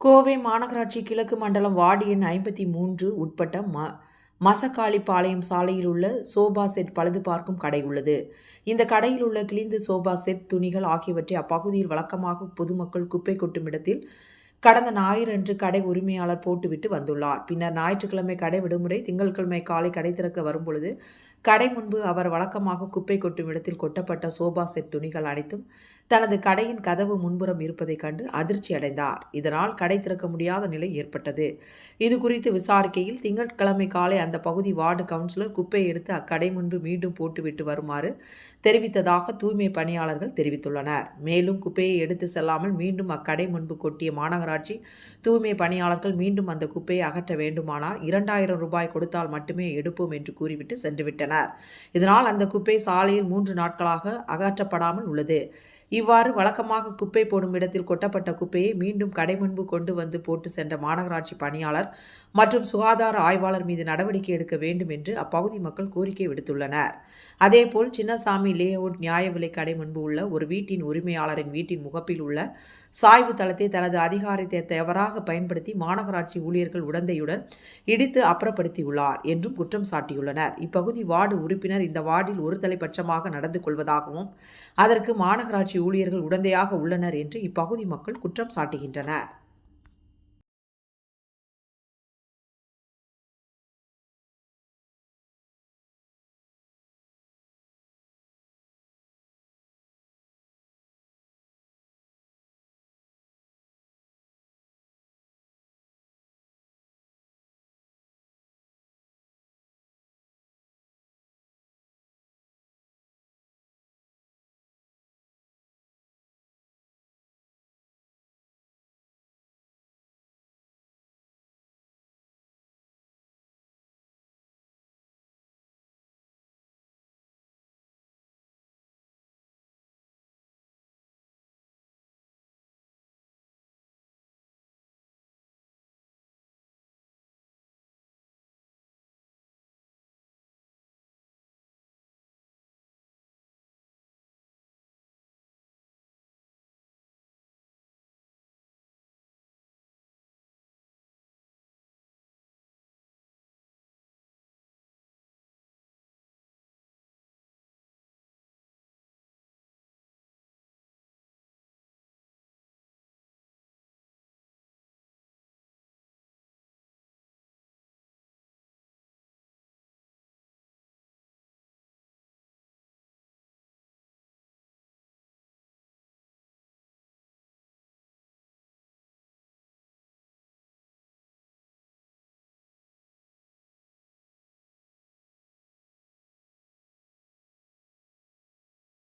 கோவை மாநகராட்சி கிழக்கு மண்டலம் வார்டு எண் ஐம்பத்தி மூன்று உட்பட்ட ம மசக்காளிப்பாளையம் சாலையில் உள்ள சோபா செட் பழுது பார்க்கும் கடை உள்ளது. இந்த கடையில் உள்ள கிழிந்து சோபா செட் துணிகள் ஆகியவற்றை அப்பகுதியில் வழக்கமாக பொதுமக்கள் குப்பை கொட்டும் இடத்தில் கடந்த ஞாயிறன்று கடை உரிமையாளர் போட்டுவிட்டு வந்துள்ளார். பின்னர் ஞாயிற்றுக்கிழமை கடை விடுமுறை திங்கட்கிழமை காலை கடை திறக்க வரும்பொழுது கடை முன்பு அவர் வழக்கமாக குப்பை கொட்டும் இடத்தில் கொட்டப்பட்ட சோபா செட் துணிகள் அனைத்தும் தனது கடையின் கதவு முன்புறம் இருப்பதைக் கண்டு அதிர்ச்சி அடைந்தார். இதனால் கடை திறக்க முடியாத நிலை ஏற்பட்டது. இது குறித்து விசாரிக்கையில் திங்கட்கிழமை காலை அந்த பகுதி வார்டு கவுன்சிலர் குப்பையை எடுத்து அக்கடை முன்பு மீண்டும் போட்டுவிட்டு வருமாறு தெரிவித்ததாக தூய்மை பணியாளர்கள் தெரிவித்துள்ளனர். மேலும் குப்பையை எடுத்து செல்லாமல் மீண்டும் அக்கடை முன்பு கொட்டிய மாநகராட்சி தூய்மை பணியாளர்கள் மீண்டும் அந்த குப்பையை அகற்ற வேண்டுமானால் இரண்டாயிரம் ரூபாய் கொடுத்தால் மட்டுமே எடுப்போம் என்று கூறிவிட்டு சென்றுவிட்டனர். இதனால் அந்த குப்பை சாலையில் மூன்று நாட்களாக அகற்றப்படாமல் உள்ளது. இவ்வாறு வழக்கமாக குப்பை போடும் இடத்தில் கொட்டப்பட்ட குப்பையை மீண்டும் கடை முன்பு கொண்டு வந்து போட்டு சென்ற மாநகராட்சி பணியாளர் மற்றும் சுகாதார ஆய்வாளர் மீது நடவடிக்கை எடுக்க வேண்டும் என்று அப்பகுதி மக்கள் கோரிக்கை விடுத்துள்ளனர். அதேபோல் சின்னசாமி லே அவுட் நியாய விலை கடை முன்பு உள்ள ஒரு வீட்டின் உரிமையாளரின் வீட்டின் முகப்பில் உள்ள சாய்வு தளத்தை தனது அதிகாரத்தை தவறாக பயன்படுத்தி மாநகராட்சி ஊழியர்கள் உடந்தையுடன் இடித்து அப்புறப்படுத்தியுள்ளார் என்றும் குற்றம் சாட்டியுள்ளனர். இப்பகுதி வார்டு உறுப்பினர் இந்த வார்டில் ஒரு தலைபட்சமாக நடந்து கொள்வதாகவும் அதற்கு மாநகராட்சி ஊழியர்கள் உடந்தையாக உள்ளனர் என்று இப்பகுதி மக்கள் குற்றம் சாட்டுகின்றனர்.